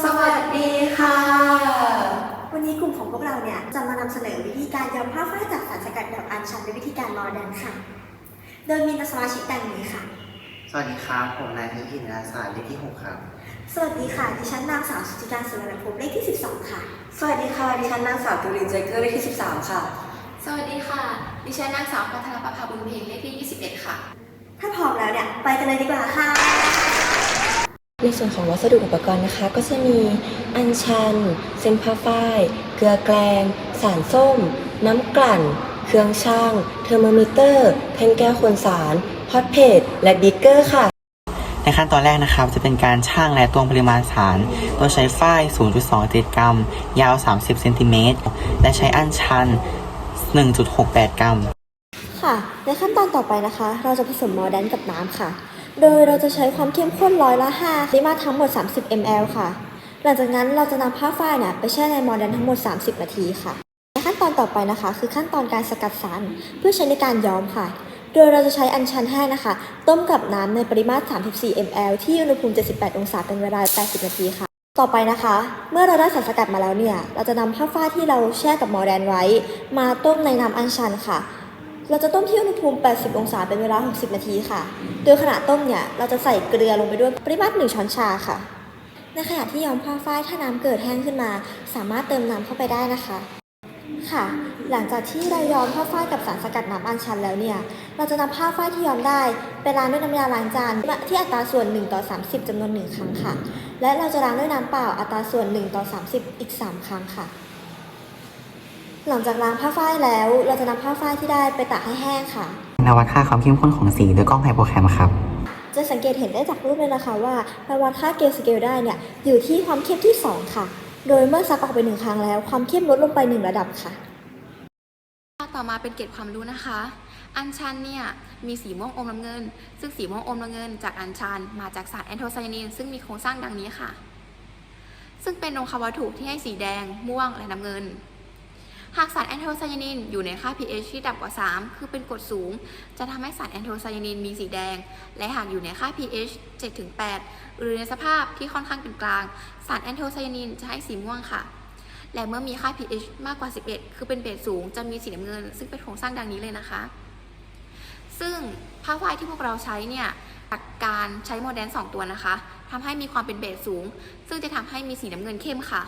สวัสดีค่ะ วันนี้กลุ่มของพวกเราเนี่ยจะมานำเสนอวิธีการย้อมผ้าฝ้ายจากสารสกัดแบบอัญชันด้วยวิธีการโมเดิร์นค่ะ โดยมีสมาชิกดังนี้ค่ะ สวัสดีครับ ผมนายพิพินราศาสตร์เลขที่ 6 ครับ สวัสดีค่ะ ดิฉันนางสาวสุจิการสุวรรณภพเลขที่ 12 ค่ะ สวัสดีค่ะ ดิฉันนางสาวจุลินใจเกอร์เลขที่ 13 ค่ะ สวัสดีค่ะ ดิฉันนางสาวพัทรประภาบุญเพลงเลขที่ 21 ค่ะ ถ้าพร้อมแล้วเนี่ยไปกันเลยดีกว่าค่ะ ในส่วนของวัสดุอุปกรณ์นะคะ ก็จะมีอัญชัน เส้นผ้าฝ้าย เกลือแกลง สารส้ม น้ำกลั่น เครื่องช่าง เทอร์โมมิเตอร์ แท่งแก้วคนสาร พอตเพจและบิ๊กเกอร์ค่ะ ในขั้นตอนแรกนะครับ จะเป็นการชั่งและตวงปริมาณสาร โดยใช้ฝ้าย 0.27 กรัม ยาว 30 เซนติเมตร และใช้อัญชัน 1.68 กรัม ค่ะ ในขั้นตอนต่อไปนะคะ เราจะผสมโมเดิร์นกับน้ำค่ะ โดยเราจะใช้ความเข้มข้นร้อยละ5ปริมาตรทั้งหมด 30 ml ค่ะ หลังจากนั้นเราจะนำผ้าฝ้ายเนี่ยไปแช่ในมเดิร์นทั้งหมด 30 นาทีค่ะ ขั้นตอนต่อไปนะคะ คือขั้นตอนการสกัดสารเพื่อใช้ในการย้อมค่ะ โดยเราจะใช้อัญชันแห้งนะคะ ต้มกับน้ำในปริมาตร 34 ml ที่อุณหภูมิ 78 องศาเป็นเวลา 80 นาทีค่ะต่อไปนะคะ เมื่อเราได้สารสกัดมาแล้วเนี่ย เราจะนำผ้าฝ้ายที่เราแช่กับโมเดิร์นไว้ มาต้มในน้ำอัญชันค่ะ เราจะต้มที่อุณหภูมิ 80 องศาเป็นเวลา 60 นาทีค่ะ โดยขณะต้มเนี่ย เราจะใส่เกลือลงไปด้วยปริมาตร 1 ช้อนชาค่ะ ในขณะที่ย้อมผ้าฝ้ายถ้าน้ำเกิดแห้งขึ้นมา สามารถเติมน้ำเข้าไปได้นะคะ ค่ะ หลังจากที่เราย้อมผ้าฝ้ายกับสารสกัดน้ำอัญชันแล้วเนี่ย เราจะนำผ้าฝ้ายที่ย้อมได้ไปล้างด้วยน้ำยาล้างจานที่อัตราส่วน 1 ต่อ 30จำนวน 1 ครั้งค่ะ และเราจะล้างด้วยน้ำเปล่าอัตราส่วน 1 ต่อ 30 อีก 3 ครั้งค่ะ หลังจากล้างผ้าฝ้ายแล้ว เราจะนำผ้าฝ้ายที่ได้ไปตากให้แห้งค่ะ นวัดค่าความเข้มข้นของสีโดยกล้องไฮโปรแคมครับ จะสังเกตเห็นได้จากรูปเลยนะคะว่าเราวัดค่าเกลสเกลได้เนี่ยอยู่ที่ความเข้มที่ 2 ค่ะ โดยเมื่อซักออกไปหนึ่งครั้งแล้ว ความเข้มลดลงไป 1 ระดับค่ะต่อมาเป็นเกร็ดความรู้นะคะ อัญชันเนี่ยมีสีม่วงอมน้ำเงิน ซึ่งสีม่วงอมน้ำเงิน จากอัญชันมาจากสารแอนโทไซยานินซึ่งมีโครงสร้างดังนี้ค่ะ ซึ่งเป็นองควัตถุที่ให้สีแดง ม่วงและน้ำเงิน หากสารแอนโทไซยานินอยู่ในค่า pH ที่ต่ำกว่า 3 คือเป็นกรดสูง จะทำให้สารแอนโทไซยานินมีสีแดง และหากอยู่ในค่า pH 7-8 หรือในสภาพที่ค่อนข้างเป็นกลาง สารแอนโทไซยานินจะให้สีม่วงค่ะ และเมื่อมีค่า pH มากกว่า 11 คือเป็นเบสสูง จะมีสีน้ำเงิน ซึ่งเป็นโครงสร้างดังนี้เลยนะคะ ซึ่งผ้าฝ้ายที่พวกเราใช้เนี่ยจากการใช้โมเดล2ตัวนะคะทำให้มีความเป็นเบสสูง ซึ่งจะทำให้มีสีน้ำเงินเข้มค่ะ